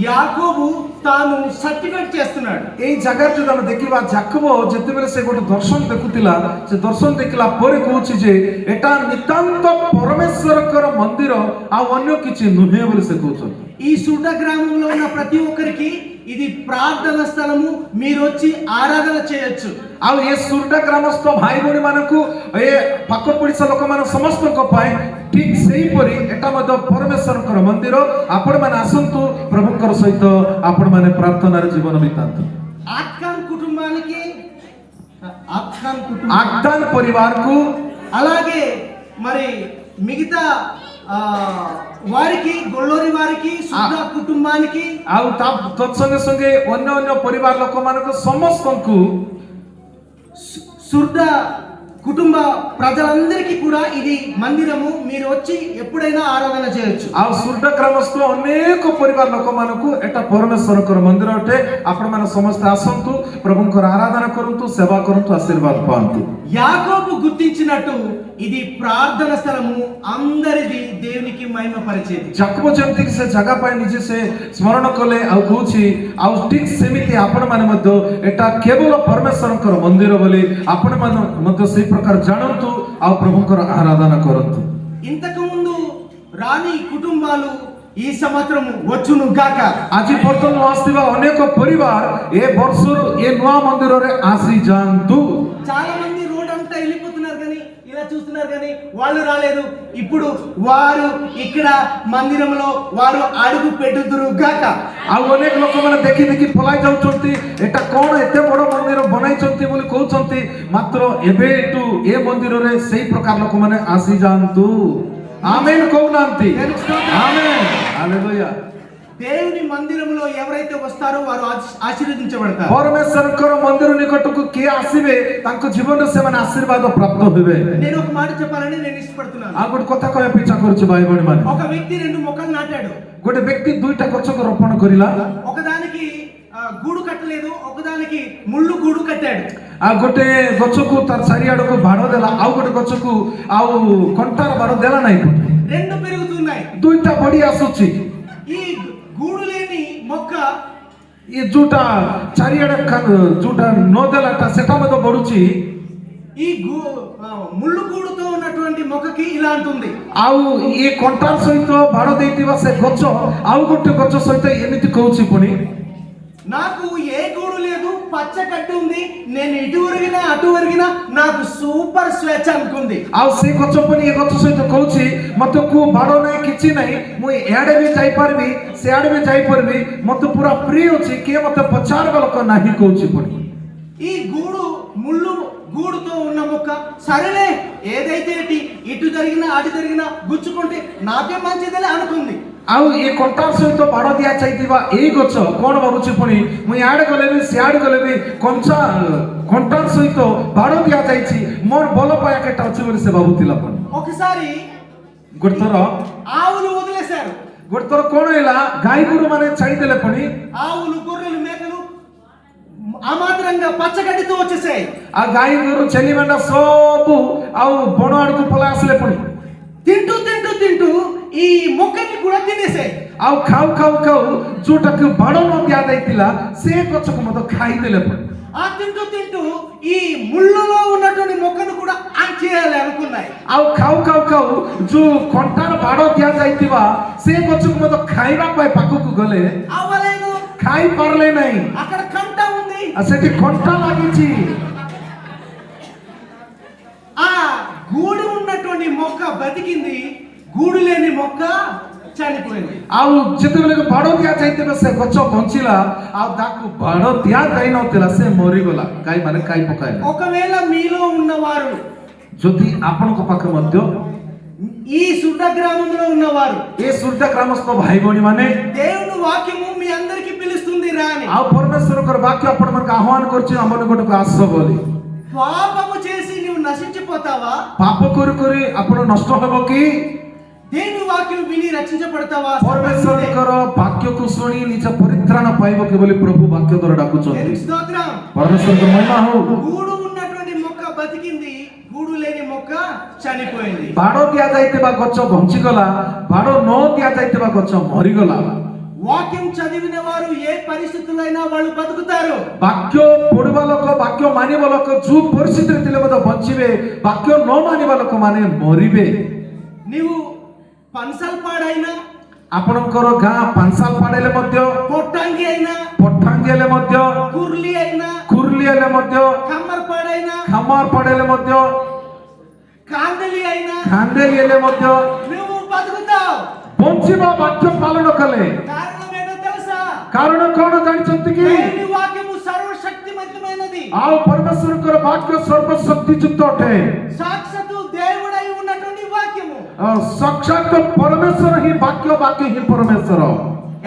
B: యాకోబు తాను సర్టిఫికేట్ చేస్తున్నాడు
C: ଏଇ ଜାଗାରେ ଯଦି ଆମେ ଦେଖିବା ଜାକବ ଯେତେବେଳେ ସେ ଗୋଟେ ଦର୍ଶନ ଦେଖୁଥିଲା ସେ ଦର୍ଶନ ଦେଖିଲା ପରେ କହୁଛି ଯେ ଏଟା ନିତାନ୍ତ ପରମେଶ୍ୱରଙ୍କର ମନ୍ଦିର ଆଉ ଅନ୍ୟ କିଛି ନୁହେଁ ବୋଲି ସେ କହୁଛନ୍ତି
B: ఈ సుడ్డ గ్రామంలో ఉన్న ప్రతి ఒక్కరికి ఇది ప్రార్థన స్థలము మీరు వచ్చి ఆరాధన చేయొచ్చు
C: ଆଉ ଏ ସୁରଟା ଗ୍ରାମସ୍ଥ ଭାଇ ଭଉଣୀ ମାନଙ୍କୁ ଏ ପାଖ ପଡ଼ିଶା ଲୋକମାନଙ୍କ ସମସ୍ତଙ୍କ ପାଇଁ ଠିକ ସେହିପରି ଏଟା ମଧ୍ୟ ପରମେଶ୍ୱରଙ୍କର ମନ୍ଦିର ଆପଣମାନେ ଆସନ୍ତୁ ପ୍ରଭୁଙ୍କର ସହିତ ଆପଣମାନେ ପ୍ରାର୍ଥନାରେ ଜୀବନ ବିତାନ୍ତୁ
B: ఆత్కాన్ కుటుంబానికి ఆత్కాన్ కుటుంబం
C: ଆଗଦାନ ପରିବାରକୁ
B: అలాగే మరి మిగతా ఆ, వారికి గొల్లూరి వారికి సుధా కుటుంబానికి
C: ଆଉ ତା ତତ୍ସଙ୍ଗେ ସଙ୍ଗେ ଅନ୍ୟ ଅନ୍ୟ ପରିବାର ଲୋକମାନଙ୍କୁ ସମସ୍ତଙ୍କୁ
B: సు- సుర్ద కుటుంబ ప్రజలందరికీ కూడా ఇది మందిరము మీరు వచ్చి ఎప్పుడైనా ఆరాధన చేయొచ్చు
C: ଆଉ ସୁରଟା ଗ୍ରାମସ୍ଥ ଅନେକ ପରିବାର ଲୋକମାନଙ୍କୁ ଏଟା ପରମେଶ୍ୱରଙ୍କର ମନ୍ଦିର ଅଟେ ଆପଣମାନେ ସମସ୍ତେ ଆସନ୍ତୁ ପ୍ରଭୁଙ୍କର ଆରାଧନା କରନ୍ତୁ ସେବା କରନ୍ତୁ ଆଶୀର୍ବାଦ ପାଆନ୍ତୁ
B: యాకోబు గుర్తించినట్టు ఇది ప్రార్థన స్థలము అందరిది దేవునికి మహిమ పరిచేది
C: ଯାକବ ଯେମିତିକି ସେ ଜାଗା ପାଇଁ ନିଜେ ସେ ସ୍ମରଣ କଲେ ଆଉ କହୁଛି ଆଉ ଠିକ ସେମିତି ଆପଣମାନେ ମଧ୍ୟ ଏଟା କେବଳ ପରମେଶ୍ୱରଙ୍କର ମନ୍ଦିର ବୋଲି ଆପଣମାନେ ମଧ୍ୟ ସେଇ ପ୍ରକାର ଜାଣନ୍ତୁ ଆଉ ପ୍ରଭୁଙ୍କର ଆରାଧନା କରନ୍ତୁ
B: ఇంతకు ముందు రాని కుటుంబాలు ఈ సంవత్సరం వచ్చును గాక
C: ଆଜି ବର୍ତ୍ତମାନ ଆସିଥିବା ଅନେକ ପରିବାର ଏ ବର୍ଷରୁ ଏ ନୂଆ ମନ୍ଦିରରେ ଆସିଯାଆନ୍ତୁ
B: చాలా మంది రోడ్ అంతా వెళ్ళిపోతున్నారు కానీ ఇలా చూస్తున్నారు కానీ వాళ్ళు రాలేదు ఇప్పుడు వారు ఇక్కడ మందిరంలో వారు అడుగు పెట్టుదురు గాక
C: ଆଉ ଅନେକ ଲୋକମାନେ ଦେଖି ଦେଖି ପଳାଇ ଯାଉଛନ୍ତି ଏଟା କଣ ଏତେ ବଡ ମନ୍ଦିର ବନାଇଛନ୍ତି ବୋଲି କହୁଛନ୍ତି ମାତ୍ର ଏବେଠୁ ଏ ମନ୍ଦିରରେ ସେଇ ପ୍ରକାର ଲୋକମାନେ ଆସିଯାଆନ୍ତୁ ଆମେନ୍ କହୁନାହାନ୍ତି ଆମେନ୍ ହାଲେଲୁୟା
B: దేవుని మందిరంలో ఎవరైతే వస్తారో వారు ఆశీర్వదించబడతారు
C: పరమేశ్వరଙ୍କର ମନ୍ଦିର ନିକଟକୁ କିଏ ଆସିବେ ତାଙ୍କ ଜୀବନରେ ସେମାନେ ଆଶୀର୍ବାଦ ପ୍ରାପ୍ତ ହେବେ
B: నేను ఒక మాట చెప్పాలని నేను ఇష్టపడుతున్నాను
C: ଆଉ ଗୋଟେ କଥା କହିବା ପିଛା କରୁଛି ଭାଇ ଭଉଣୀ ମାନେ
B: ఒక వ్యక్తి రెండు మొక్కలు నాటాడు
C: ଗୋଟେ ବ୍ୟକ୍ତି ଦୁଇଟା ଗଛକୁ ରୋପଣ କରିଲା
B: ఒకదానికి గూడు కట్టలేదు ఒకదానికి ముళ్ళు గూడు కట్టాడు
C: ఆ ଗୋଟେ ଗଛକୁ ତାର ଚାରିଆଡକୁ ବାଡ଼ ଦେଲା ଆଉ ଗୋଟେ ଗଛକୁ ଆଉ କଣ୍ଟାର ବାଡ଼ ଦେଲା ନାହିଁ
B: రెండు పెరుగుతున్నాయి
C: ଦୁଇଟା ବଢି ଆସୁଛି
B: ఈ గూడు లేని మొక్క
C: ଏ ଯୋଉଟା ଚାରିଆଡେ କା- ଯୋଉଟା ନ ଦେଲାଟା ସେଟା ମଧ୍ୟ ବଢୁଛି
B: ఈ గు ఆ, ముళ్ళు గూడుతో ఉన్నటువంటి మొక్కకి ఇలా అంటుంది
C: ଆଉ ଇଏ କଣ୍ଟାର ସହିତ ବାଡ଼ ଦେଇଥିବା ସେ ଗଛ ଆଉ ଗୋଟେ ଗଛ ସହିତ ଏମିତି କହୁଛି ପୁଣି
B: నాకు ఏ గూడు లేదు పచ్చ కట్టి ఉంది నేను ఇటు ఒరిగినా అటు ఒరిగినా నాకు సూపర్ స్వేచ్ఛ అనుకుంది
C: ଆଉ ସେ ଗଛ ପୁଣି ଏ ଗଛ ସହିତ କହୁଛି ମତେ କୋଉ ବାଡ଼ ନାହିଁ କିଛି ନାହିଁ ମୁଁ ଇଆଡେ ବି ଯାଇପାରିବି ସିଆଡେ ବି ଯାଇପାରିବି ମତେ ପୁରା ଫ୍ରି ଅଛି କିଏ ମତେ ପଚାରିବା ଲୋକ ନାହିଁ କହୁଛି ପୁଣି
B: ఈ గూడు ముళ్ళు గూడుతో ఉన్న మొక్క సరేలే ఏదైతే ఏంటి, ఇటు జరిగినా అటు జరిగినా గుచ్చుకుంటే నాకే మంచిదిలే అనుకుంది
C: ଆଉ ଏ କଣ୍ଟାର ସହିତ ବାଡ଼ ଦିଆଯାଇଥିବା ଏଇ ଗଛ କଣ ଭାବୁଛି ପୁଣି ମୁଁ ଇଆଡେ ଗଲେ ବି ସିଆଡେ ଗଲେ ବି କଞ୍ଚା କଣ୍ଟାର ସହିତ ବାଡ଼ ଦିଆଯାଇଛି ମୋର ଭଲ ପାଇବା କେଟା ଅଛି ବୋଲି ସେ ଭାବୁଥିଲା ପୁଣି
B: ఒకసారి
C: ଗୋଟେ ଥର
B: ఆవులు వదిలేశారు
C: ଗୋଟେ ଥର କଣ ହେଲା ଗାଈ ଗୋରୁ ମାନେ ଛାଡ଼ିଦେଲେ ପୁଣି
B: ఆవులు గొర్రెలు మేకలు అమాత్రంగా పచ్చగడ్డితో వచ్చేసాయి
C: ଆଉ ଗାଈ ଗୋରୁ ଛେଲି ମେଣ୍ଢା ସବୁ ଆଉ ବଣ ଆଡକୁ ପଳେଇ ଆସିଲେ ପୁଣି
B: తింటూ తింటూ తింటూ ಈ
C: ಮೊಕ್ಕಲ್ಲಿ ಕೂಡ ತಿನ್ನಿಸೆ ಅವು ಕಾವು ಕಾವು ಕಾವು ಜೂಟಕ್ಕೆ ಬಡವನೊಂದು ಯಾವ್ದೈತಿಲ್ಲ ಸೇಕೊಚ್ಚಕ ಮೊದಲು ಕಾಯ್ದಿಲ್ಲಪ್ಪ
B: ఆ తింటూ తింటూ ఈ ముళ్ళులో ఉన్నటువంటి మొక్కను కూడా అంచేయాలి అనుకున్నాయి.
C: అవు కవు కవు కవు జూ కొంటాను బాడో ధ్యాస అయితివా సేపొచ్చుకు మొద ఖైరాబాయ్ పక్కకు గొలే.
B: అవ్వలేదు.
C: ఖాయి పర్లేనాయి.
B: అక్కడ కంట ఉంది.
C: అసలు కొంట లాగించి.
B: ఆ గూడు ఉన్నటువంటి మొక్క బతికింది. గూడు లేని మొక్క చనిపోయింది
C: ଆଉ ଯେତେବେଳେ ବାଡ଼ ଦିଆଯାଇଥିଲା ସେ ଗଛ ବଞ୍ଚିଲା ଆଉ ତାକୁ ବାଡ଼ ଦିଆଯାଇନଥିଲା ସେ ମରିଗଲା ଗାଈ ମାନେ ଖାଇ ପକାଇଲେ
B: ఒకవేళ మీలో ఉన్నవారు
C: ଯଦି ଆପଣଙ୍କ ପାଖରେ ମଧ୍ୟ
B: ఈ సుడ్డ గ్రామంలో ఉన్నవారు
C: ଏ ସୂର୍ଯ୍ୟ ଗ୍ରାମସ୍ଥ ଭାଇ ଭଉଣୀ ମାନେ
B: దేవుని వాక్యము మీ అందరికి పిలుస్తుంది రాని
C: ଆଉ ପରମେଶ୍ୱରଙ୍କର ବାକ୍ୟ ଆପଣମାନଙ୍କୁ ଆହ୍ୱାନ କରୁଛି ଆମ ନିକଟକୁ ଆସ ବୋଲି
B: పాపము చేసి నువ్వు నశించిపోతావా
C: ପାପ କରି କରି ଆପଣ ନଷ୍ଟ ହେବ କି
B: దేవుని వాక్యం విని రక్షించబడతావా
C: ପରମେଶ୍ୱରଙ୍କର ବାକ୍ୟକୁ ଶୁଣି ନିଜ ପରିତ୍ରାଣ ପାଇବ କି ବୋଲି ପ୍ରଭୁ ବାକ୍ୟ ଦ୍ୱାରା ଡାକୁଛନ୍ତି
B: దేవునికి స్తోత్రం
C: ପରମେଶ୍ୱରଙ୍କ ମହିମା ହଉ
B: గూడు ఉన్నటువంటి మొక్క బతికింది గూడు లేని మొక్క చనిపోయింది
C: ବାଡ଼ ଦିଆଯାଇଥିବା ଗଛ ବଞ୍ଚିଗଲା ବାଡ଼ ନ ଦିଆଯାଇଥିବା ଗଛ ମରିଗଲା
B: వాక్యం చదివిన వారు ఏ పరిస్థితులైనా వాళ్ళు బతుకుతారు
C: ବାକ୍ୟ ପଢିବା ଲୋକ ବାକ୍ୟ ମାନିବା ଲୋକ ଯୋଉ ପରିସ୍ଥିତିରେ ଥିଲେ ମଧ୍ୟ ବଞ୍ଚିବେ ବାକ୍ୟ ନ ମାନିବା ଲୋକମାନେ ମରିବେ
B: నీవు ପାନସାଲପାଡ଼
C: ଆପଣଙ୍କର ଗାଁ ପାନସାଲପାଡ଼ ହେଲେ ମଧ୍ୟ
B: ପଟାଙ୍ଗି ଆଇନା
C: ପଟାଙ୍ଗି ହେଲେ ମଧ୍ୟ
B: କୁର୍ଲି ଆଇନା
C: କୁର୍ଲି ହେଲେ ମଧ୍ୟ
B: ଖାମାରପାଡ଼ ଆଇନା
C: ଖାମାରପାଡ଼ ହେଲେ ମଧ୍ୟ
B: କାନ୍ଦେଲି ଆଇନା
C: କାନ୍ଦେଲି ହେଲେ ମଧ୍ୟ
B: ನೀವು ಬದುಕುತ್ತಾವ್
C: ବଞ୍ଚିବା ବାଧ୍ୟ ପାଳନ କଲେ କାରଣ କ'ଣ ଜାଣିଛନ୍ତି କି ଆଉ ପରମେଶ୍ୱରଙ୍କର ବାକ୍ୟ ସର୍ବଶକ୍ତିଯୁକ୍ତ ଅଟେ
B: ସାକ୍ଷାତ వాక్యము
C: ଆଉ ସାକ୍ଷାତ ପରମେଶ୍ୱର ହିଁ ବାକ୍ୟ ବାକ୍ୟ ହିଁ ପରମେଶ୍ୱର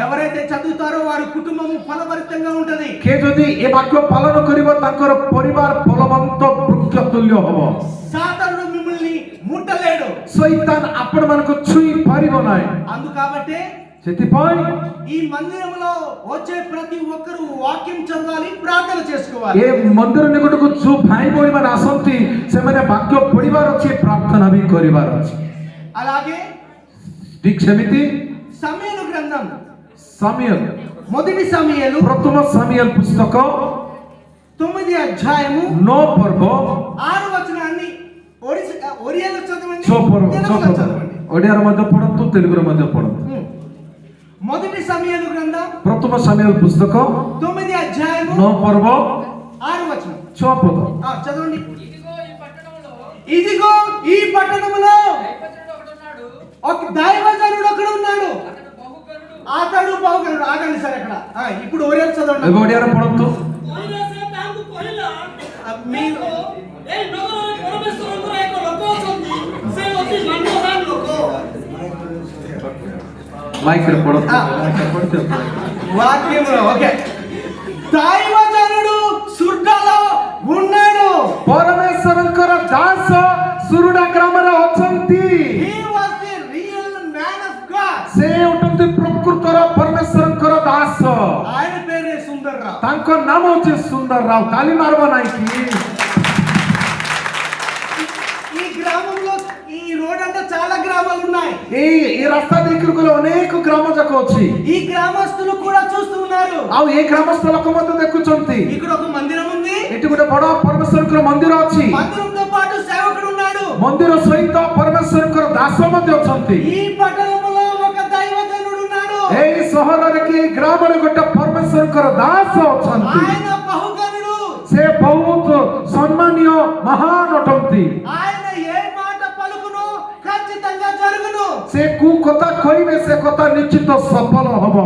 B: ఎవరైతే చదువుతారో వారి కుటుంబము ఫలభరితంగా ఉంటది
C: କିଏ ଯଦି ଏ ବାକ୍ୟ ପାଳନ କରିବ ତାଙ୍କର ପରିବାର ଫଳବନ୍ତ ବୃକ୍ଷ ତୁଲ୍ୟ ହବ
B: సాతానుడు మిమ్మల్ని ముట్టలేడు
C: ଶୈତାନ ଆପଣ ମାନଙ୍କୁ ଛୁଇଁ ପାରିବ ନାହିଁ
B: అందు కాబట్టి
C: ସେଥିପାଇଁ
B: ఈ మందిరంలో వచ్చే ప్రతి ఒక్కరూ వాక్యం చదవాలి ప్రార్థన చేసుకోవాలి
C: ଏ ମନ୍ଦିର ନିକଟକୁ ଯୋଉ ଭାଇ ଭଉଣୀ ମାନେ ଆସନ୍ତି ସେମାନେ ବାକ୍ୟ ପଢିବାର ଅଛି ପ୍ରାର୍ଥନା ବି କରିବାର ଅଛି
B: అలాగే
C: సమితి
B: సమయలు గ్రంథం.
C: సమయం
B: మొదటి సమయలు
C: ప్రథమ సమయలు పుస్తకం.
B: తొమ్మిది అధ్యాయము.
C: నో పర్వం
B: ఆరు వచనాన్ని ఒరియలో
C: మధ్య పడద్దు
B: తెలుగుల
C: మధ్య
B: పడద్దు. మొదటి సమయలు గ్రంథం.
C: ప్రథమ సమయలు పుస్తకం.
B: తొమ్మిది అధ్యాయము.
C: నో పర్బో.
B: ఆరు వచనం. చోపదు చదవండి.
F: ఇదిగో ఈ పట్టణంలో.
B: ఒక దైవజనుడు ఒకడు ఉన్నాడు.
F: అతడు
B: బాగుడు ఆగండి సార్ ఇక్కడ. ఇప్పుడు
C: ఓరేపు
B: చదవండి. ఓకే. దైవజనుడు సుడ్డలో ఉన్నాడు. పరమేశ్వరం
C: కొర దాస సురుడక అక్క నామ వచ్చేస్తున్నారు రావు తల్లి నాయకి.
B: ఈ ఈ రోడ్ చాలా గ్రామాలు ఉన్నాయి.
C: ఈ రస్తా దగ్గరలో అనేక వచ్చి.
B: ఈ గ్రామస్తులు కూడా చూస్తూ ఉన్నారు.
C: అవు ఏ గ్రామస్తులకు మొత్తం దక్కుచుంది
B: ఇక్కడ ఒక మందిరం ఉంది.
C: ఇటు కూడా పొడ పరమేశ్వరుకుల మందిరం వచ్చి.
B: మందిరంతో పాటు సేవకుడు ఉన్నాడు.
C: మందిర సహిత పరమేశ్వరుకుల మధ్య
B: ఈ పట్టణంలో ఒక దైవజనుడు ఉన్నాడు.
C: ఏ సహోదరికి గొట్ట ଗ୍ରାମରେ ଗୋଟେ ପରମେଶ୍ୱରଙ୍କର ଦାସ ଅଛନ୍ତି
B: ఆయన బహుగనుడు
C: ସେ ବହୁତ ସମ୍ମାନୀୟ ମହାନ ଅଟନ୍ତି
B: ఆయన ఏ మాట పలుకును ఖచ్చితంగా జరుగును
C: ସେ କୁ କଥା କହିବେ ସେ କଥା ନିଶ୍ଚିତ ସଫଳ ହବ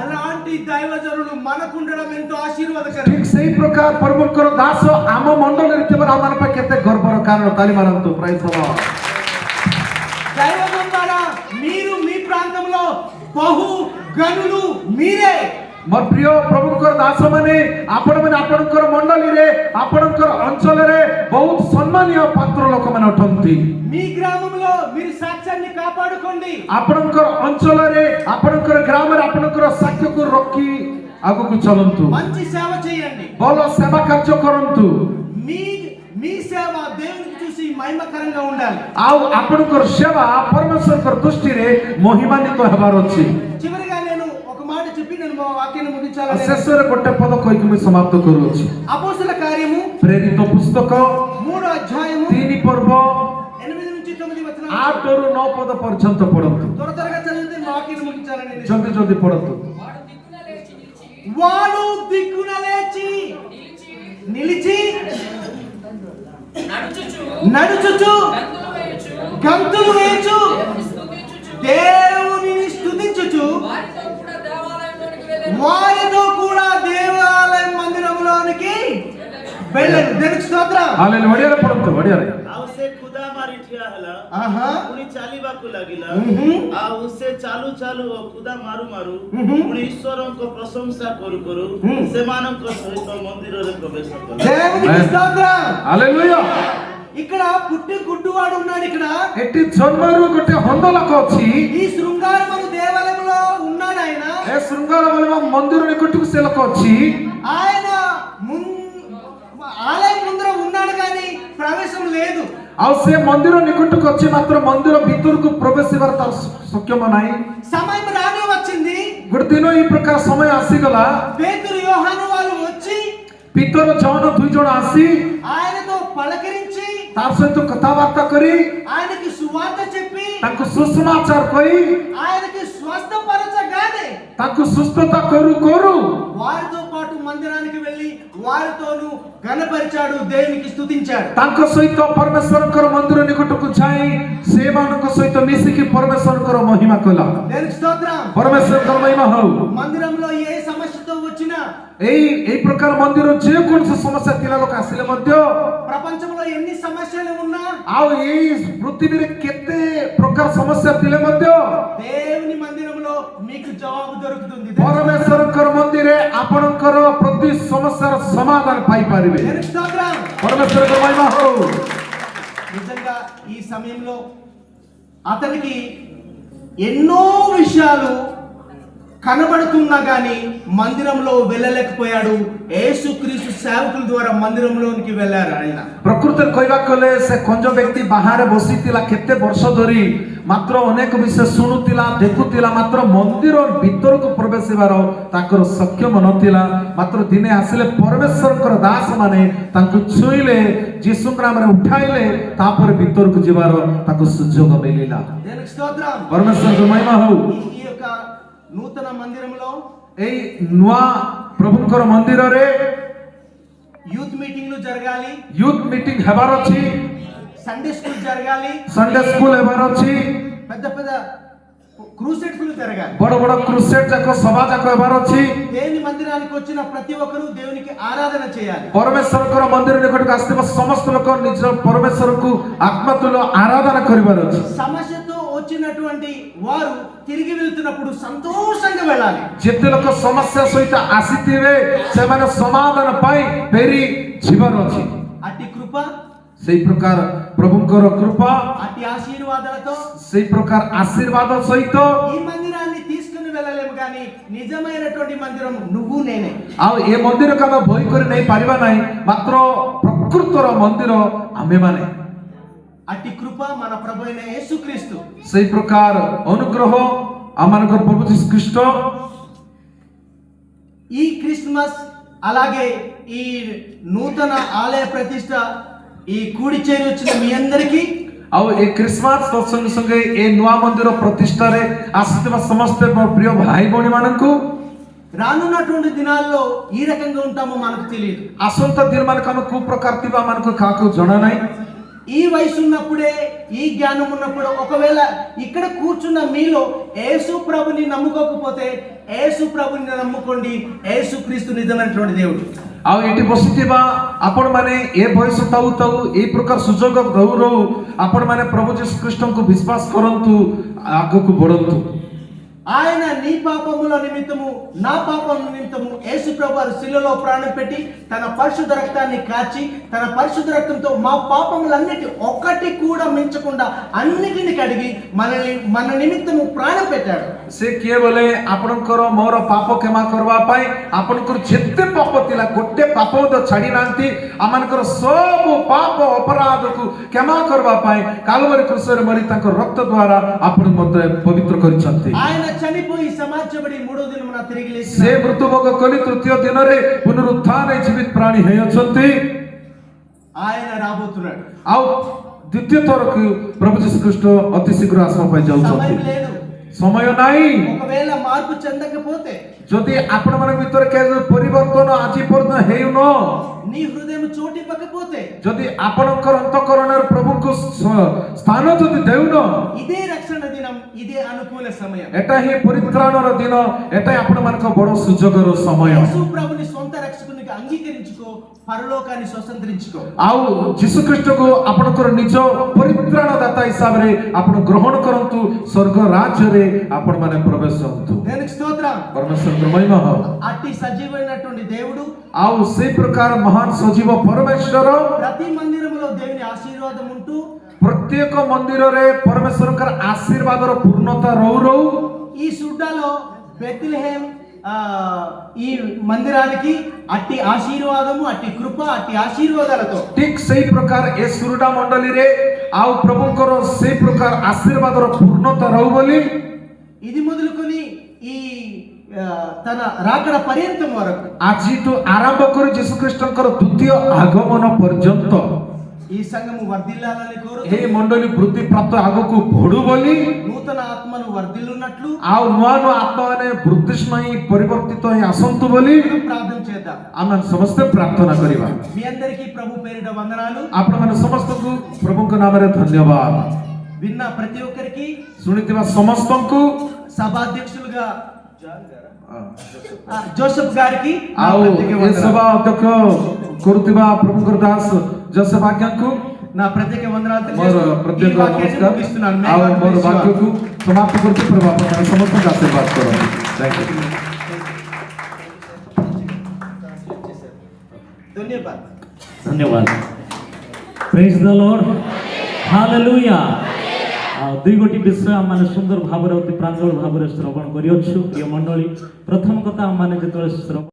B: అలాంటి దైవజనుడు మనకుండడం ఎంతో ఆశీర్వాదకరం
C: ଠିକ ସେଇ ପ୍ରକାର ପରମଙ୍କର ଦାସ ଆମ ମଣ୍ଡଳରେ ଥିବାର ଆମ ପାଇଁ କେତେ ଗର୍ବର କାରଣ ତାଲି ମାରନ୍ତୁ ପ୍ରାୟ ସମୟ
B: దైవజనం ద్వారా మీరు మీ ప్రాంతంలో బహు గనులు మీరే
C: ମୋର ପ୍ରିୟ ପ୍ରଭୁଙ୍କର ଦାସ ମାନେ ଆପଣ ମାନେ ଆପଣଙ୍କର ମଣ୍ଡଳୀରେ ଆପଣଙ୍କର ଅଞ୍ଚଳରେ ବହୁତ ସମ୍ମାନୀୟ ପାତ୍ର ଲୋକମାନେ ଅଟନ୍ତି
B: మీ గ్రామంలో మీరు సాక్ష్యాన్ని కాపాడుకోండి
C: ଆପଣଙ୍କର ଅଞ୍ଚଳରେ ଆପଣଙ୍କର ଗ୍ରାମରେ ଆପଣଙ୍କର ସାକ୍ଷ୍ୟକୁ ରଖି ଆଗକୁ ଚଲନ୍ତୁ
B: మంచి సేవ చేయండి
C: ଭଲ ସେବା କାର୍ଯ୍ୟ କରନ୍ତୁ
B: మీ మీ సేవ దేవునికి చూసి మహిమకరంగా ఉండాలి
C: ଆଉ ଆପଣଙ୍କର ସେବା ପରମେଶ୍ୱରଙ୍କର ଦୃଷ୍ଟିରେ ମହିମାନ୍ୱିତ ହେବାର ଅଛି ଶେଷରେ ଗୋଟେ ପଦ କହିକି ମୁଁ ସମାପ୍ତ କରୁଅଛି
B: ଆପୋସ୍ତଲ କାର୍ଯ୍ୟము
C: ପ୍ରେରିତ ପୁସ୍ତକ
B: మూడు అధ్యాయము
C: ତିନି
B: ପର୍ବ
C: ଆଠରୁ ନଅ ପଦ ପର୍ଯ୍ୟନ୍ତ ପଢ଼ନ୍ତୁ
B: త్వర త్వరగా చదివితే వాక్యం ముగించాలని నేను
C: ଜଲ୍ଦି ଜଲ୍ଦି ପଢ଼ନ୍ତୁ
F: వాడు దిక్కున లేచి నిలిచి నడుచుచు వారితో కూడా
B: దేవాలయం మందిరంలోనికి వెళ్ళారు దేనికి స్తోత్రం.
G: ఆలయం
B: వడియారే పడుతుంది
C: వడియారే.
B: ఇక్కడ పుట్టి గుడ్డువాడు ఉన్నాడు ఇక్కడ.
C: ఎట్టి కొట్టే హొందలకు వచ్చి
B: ఈ
C: శృంగారం ఏ శృంగార వలన మందిరుని కొట్టుకు శిలకొచ్చి
B: ఆయన ఆలయం ముందర ఉన్నాడు కానీ ప్రవేశం లేదు.
C: అవసే మందిరం నికుంటుకు వచ్చి మాత్రం మందిరం భితురుకు ప్రవేశివరు తన సుఖ్యమనాయి
B: సమయం రాని వచ్చింది.
C: గుర్తినో ఈ ప్రకార సమయ ఆసిగల
B: పేతురు యోహాను వాళ్ళు వచ్చి
C: పితరు చవన దుజోడ ఆసి
B: ఆయనతో పలకరించి
C: తార కథావార్త కరి
B: ఆయనకి సువార్త చెప్పి
C: తనకు సుసమాచారం పోయి
B: ఆయనకి స్వస్థపరచగానే
C: ତାଙ୍କୁ ସୁସ୍ଥତା କରୁ କରୁ
B: వారితో పాటు మందిరానికి వెళ్ళి వారితోను ఘనపరిచాడు దేవునికి స్తుతించాడు
C: ତାଙ୍କ ସହିତ ପରମେଶ୍ୱରଙ୍କର ମନ୍ଦିର ନିକଟକୁ ଯାଇ ସେମାନଙ୍କ ସହିତ ମିଶିକି ପରମେଶ୍ୱରଙ୍କର ମହିମା କଲା
B: దేవునికి స్తోత్రం
C: ପରମେଶ୍ୱରଙ୍କର ମହିମା ହଉ
B: మందిరంలో ఏ సమస్యతో వచ్చినా
C: ଏଇ ଏଇ ପ୍ରକାର ମନ୍ଦିର ଯେକୌଣସି ସମସ୍ୟା ଥିଲା ଲୋକ ଆସିଲେ ମଧ୍ୟ
B: ప్రపంచంలో ఎన్ని సమస్యలు ఉన్నా
C: ଆଉ ଏଇ ପୃଥିବୀରେ କେତେ ପ୍ରକାର ସମସ୍ୟା ଥିଲେ ମଧ୍ୟ
B: దేవుని మందిరంలో మీకు జవాబు దొరుకుతుంది
C: ପରମେଶ୍ୱରଙ୍କର ମନ୍ଦିରରେ ଆପଣଙ୍କର ପ୍ରତି ସମସ୍ୟାର ସମାଧାନ ପାଇପାରିବେ
B: దేవునికి స్తోత్రం
C: ପରମେଶ୍ୱରଙ୍କର ମହିମା ହଉ
B: నిజంగా ఈ సమయంలో అతనికి ఎన్నో విషయాలు కనబడుతున్నా కానీ మందిరంలో వెళ్ళలేకపోయాడు. యేసుక్రీస్తు సేవకుల ద్వారా మందిరంలోనికి వెళ్ళారు ఆయన.
C: প্রকৃতির কইবা কলে সে কঞ্জ ব্যক্তি বাহারে বসিতিলা কেতে বর্ষ ধরি মাত্র অনেক বিষয় শুণুতিলা দেখুতিলা মাত্র মন্দির ভিতরকু প্রবেশিবার তাঁকর সক্ষম নথিলা মাত্র দিনে আসলে পরমেশ্বরঙ্কর দাস মানে তাঁকু ছুঁইলে যিশু নামরে উঠাইলে তারপরে ভিতরকু যিবার তাঁকু সুযোগ মিলিলা পরমেশ্বরঙ্কর
B: মহিমা হউ
C: ପରମେଶ୍ୱରଙ୍କ ମହିମା ହଉ
B: ఈ- ఈ యొక్క నూతన మందిరంలో
C: ଏଇ ନୂଆ ପ୍ରଭୁଙ୍କର ମନ୍ଦିରରେ
B: యూత్ మీటింగ్లు జరగాలి
C: ୟୁଥ୍ ମିଟିଂ ହେବାର ଅଛି
B: సండే స్కూల్ జరగాలి
C: ସଣ୍ଡେ ସ୍କୁଲ ହେବାର ଅଛି
B: పెద్ద పెద్ద క్రూసెట్స్లు జరగాలి
C: ବଡ ବଡ କ୍ରୁସେଡ୍ ଯାକ ସଭା ଯାକ ହେବାର ଅଛି
B: దేవుని మందిరానికి వచ్చిన ప్రతి ఒక్కరూ దేవునికి ఆరాధన చేయాలి
C: ପରମେଶ୍ୱରଙ୍କର ମନ୍ଦିର ନିକଟକୁ ଆସିଥିବା ସମସ୍ତ ଲୋକ ନିଜ ପରମେଶ୍ୱରକୁ ଆତ୍ମତୁଲ୍ୟ ଆରାଧନା କରିବାର ଅଛି
B: సమస్యతో వచ్చినటువంటి వారు తిరిగి వెళ్తున్నప్పుడు సంతోషంగా వెళ్ళాలి
C: ଯେତେ ଲୋକ ସମସ୍ୟା ସହିତ ଆସିଥିବେ ସେମାନେ ସମାଧାନ ପାଇଁ ଫେରି ଯିବାର ଅଛି
B: అట్టి కృప
C: ସେଇ ପ୍ରକାର ପ୍ରଭୁଙ୍କର କୃପା
B: అట్టి ఆశీర్వాదాలతో
C: ସେଇ ପ୍ରକାର ଆଶୀର୍ବାଦ ସହିତ
B: ఈ మందిరాన్ని తీసుకుని వెళ్ళలేము కానీ నిజమైనటువంటి మందిరం నువ్వు నేనే
C: ଆଉ ଏ ମନ୍ଦିରକୁ ଆମେ ଭୟ କରି ନେଇ ପାରିବା ନାହିଁ ମାତ୍ର ପ୍ରକୃତର ମନ୍ଦିର ଆମେମାନେ
B: అట్టి కృప మన ప్రభు అయిన యేసుక్రీస్తు
C: ସେଇ ପ୍ରକାର ଅନୁଗ୍ରହ ଆମମାନଙ୍କର ପ୍ରଭୁ ଯୀଶୁ ଖ୍ରୀଷ୍ଟ
B: ఈ క్రిస్మస్ అలాగే ఈ నూతన ఆలయ ప్రతిష్ట ఈ కూడి చేరి వచ్చిన మీ అందరికీ
C: ଆଉ ଏ ଖ୍ରୀଷ୍ଟମାସ ସଙ୍ଗେ ସଙ୍ଗେ ଏ ନୂଆ ମନ୍ଦିର ପ୍ରତିଷ୍ଠାରେ ଆସିଥିବା ସମସ୍ତେ ମୋ ପ୍ରିୟ ଭାଇ ଭଉଣୀ ମାନଙ୍କୁ
B: రానున్నటువంటి దినాల్లో ఈ రకంగా ఉంటామో మనకు తెలియదు
C: ଆସନ୍ତା ଦିନ ମାନଙ୍କୁ ଆମେ କୋଉ ପ୍ରକାର ଥିବା ଆମମାନଙ୍କୁ କାହାକୁ ଜଣା ନାହିଁ
B: ఈ వయసు ఉన్నప్పుడే ఈ జ్ఞానం ఉన్నప్పుడు ఒకవేళ ఇక్కడ కూర్చున్న మీలో యేసు ప్రభుని నమ్ముకోకపోతే యేసు ప్రభుని నమ్ముకోండి యేసు క్రీస్తు నిజమైనటువంటి దేవుడు
C: ଆଉ ଏଠି ବସିଥିବା ଆପଣମାନେ ଏ ବୟସ ଥାଉ ଥାଉ ଏଇ ପ୍ରକାର ସୁଯୋଗ ରହୁ ରହୁ ଆପଣମାନେ ପ୍ରଭୁ ଯୀଶୁ ଖ୍ରୀଷ୍ଟଙ୍କୁ ବିଶ୍ୱାସ କରନ୍ତୁ ଆଗକୁ ବଢନ୍ତୁ
B: ఆయన నీ పాపముల నిమిత్తము నా పాపం నిమిత్తము యేసు ప్రభు వారు శిలలో ప్రాణం పెట్టి తన పరిశుద్ధ రక్తాన్ని కాచి తన పరిశుద్ధ రక్తంతో మా పాపములన్నిటి ఒక్కటి కూడా మించకుండా అన్నిటిని కడిగి మనల్ని మన నిమిత్తము ప్రాణం పెట్టాడు
C: ସେ କିଏ ବୋଲେ ଆପଣଙ୍କର ମୋର ପାପ କ୍ଷମା କରିବା ପାଇଁ ଆପଣଙ୍କର ଯେତେ ପାପ ଥିଲା ଗୋଟେ ପାପ ମଧ୍ୟ ଛାଡି ନାହାନ୍ତି ଆମମାନଙ୍କର ସବୁ ପାପ ଅପରାଧକୁ କ୍ଷମା କରିବା ପାଇଁ କାଲବରୀ କୃଷରେ ମରି ତାଙ୍କ ରକ୍ତ ଦ୍ୱାରା ଆପଣ ମୋତେ ପବିତ୍ର କରିଛନ୍ତି
B: ಚನಿಪೋಯಿ ಸಮಾಜ ಬಡಿ ಮೂಡೋ ದಿನ ಮನ ತಿರುಗಿ
C: ಲೇಸಿ ಸೇ ಮೃತ್ಯುಭೋಗ ಕಲಿ ತೃತೀಯ ದಿನರೆ ಪುನರುತ್ಥಾನ ಜೀವಿತ ಪ್ರಾಣಿ
B: ಹೇ ಅಚ್ಚಂತಿ
C: ఆయన రాబోతున్నాడు. ఆ ద్వితీయ తొరకు ప్రభు యేసుక్రీస్తు అతి శీఘ్ర ఆశ్రమపై
B: సమయం లేదు.
C: సమయం నాయి
B: ఒకవేళ మార్పు చెందకపోతే
C: যদি আপনার ভিতরে কে পরিবর্তন আজি পর্যন্ত হেউন
B: నీ హృదయం చోటు
C: ఇవ్వకపోతే যদি আপনার অন্তকরণের প্রভুকে স্থান যদি দেউন
B: ఇదే రక్షణ దినం ఇదే అనుకూల సమయం.
C: এটা হি পরিত্রাণর দিন এটাই আপনার বড় সুযোগর সময়। যীশু
B: প্রভুনি সন্ত রক্ষক రక్షకునిగా అంగీకరించుకో పరలోకాన్ని స్వతంత్రించుకో
C: ଆଉ ଯୀଶୁ ଖ୍ରୀଷ୍ଟକୁ ଆପଣଙ୍କର ନିଜ ପରିତ୍ରାଣଦାତା ହିସାବରେ ଆପଣ ଗ୍ରହଣ କରନ୍ତୁ ସ୍ୱର୍ଗ ରାଜ୍ୟରେ ଆପଣମାନେ ପ୍ରବେଶ ହୁଅନ୍ତୁ
B: దేనికి స్తోత్రం
C: ପରମେଶ୍ୱରଙ୍କର ମହିମା ହଉ
B: అట్టి సజీవమైనటువంటి దేవుడు
C: ଆଉ ସେଇ ପ୍ରକାର ମହାନ ସଜୀବ ପରମେଶ୍ୱର
B: ప్రతి మందిరములో దేవుని ఆశీర్వాదం ఉంటూ
C: ପ୍ରତ୍ୟେକ ମନ୍ଦିରରେ ପରମେଶ୍ୱରଙ୍କର ଆଶୀର୍ବାଦର ପୂର୍ଣ୍ଣତା ରହୁ ରହୁ
B: ఈ సుడ్డాలో బెత్లెహేం ఆ, ఈ మందిరానికి అట్టి ఆశీర్వాదము అట్టి కృప అట్టి ఆశీర్వాదాలతో
C: ଠିକ ସେଇ ପ୍ରକାର ଏ ସୁରୁଡା ମଣ୍ଡଳୀରେ ଆଉ ପ୍ରଭୁଙ୍କର ସେଇ ପ୍ରକାର ଆଶୀର୍ବାଦର ପୂର୍ଣ୍ଣତା ରହୁ ବୋଲି
B: ఇది మొదలుకొని ఈ ఆ, తన రాకడ పర్యంతం వరకు
C: ଆଜିଠୁ ଆରମ୍ଭ କରି ଯୀଶୁଖ୍ରୀଷ୍ଟଙ୍କର ଦ୍ୱିତୀୟ ଆଗମନ ପର୍ଯ୍ୟନ୍ତ
B: ఈ
C: ಈ ಸಂಘವು ವರ್ಧಿಲ್ಲಾలని ಕೋರು ಈ ಮಂಡಳಿ
B: ವೃದ್ಧಿ ಪ್ರಾಪ್ತ ಆಗಕ್ಕೂ
C: ಬೊಡುಬಲಿ ನೂತನ ಆತ್ಮನು ವರ್ಧಿಲ್ಲುನట్లు ಆ నూతన ఆత్మనే వృద్ధిష్మై పరివర్తితమై అసంతు
B: బలి? ప్రార్థన చేద్దాం.
C: ఆమె సమస్త ప్రార్థన కరివా
B: మీ అందరికీ ప్రభు పేరిట వందనాలు.
C: అప్పుడు మన సమస్తకు ప్రభుకు నామరే ధన్యవాద
B: విన్న ప్రతి ఒక్కరికి
C: సునితివ సమస్తంకు
B: సభాధ్యక్షులుగా ಜೋಸೆಫ್
C: ಗಾರ್ಕಿ
B: ಅವು
C: ಸಭಾ ಅಧ್ಯಕ್ಷ ಕೊರುತಿವ ಪ್ರಮುಖ ದಾಸ್ ಜೋಸೆಫ್ ಆಕ್ಯಂಕು
B: నా ప్రత్యేక వందనాలు
C: మరో
B: ప్రత్యేక
C: నమస్కారం
B: ఇస్తున్నాను ఆ మరో
C: వాక్యకు సమాప్తి కొరకు ప్రభు ఆపణ సమస్తం కాసే బాత్ కరం థాంక్యూ
B: ధన్యవాద
A: ధన్యవాద ప్రైజ్ ద లార్డ్ హల్లెలూయా ଦୁଇ ଗୋଟି ବିଷୟ ଆମମାନେ ସୁନ୍ଦର ଭାବରେ ଅତି ପ୍ରାଞ୍ଜଳ ଭାବରେ ଶ୍ରବଣ କରିଅଛୁ। ପ୍ରିୟ ମଣ୍ଡଳୀ ପ୍ରଥମ କଥା ଆମମାନେ ଯେତେବେଳେ ଶ୍ରବଣ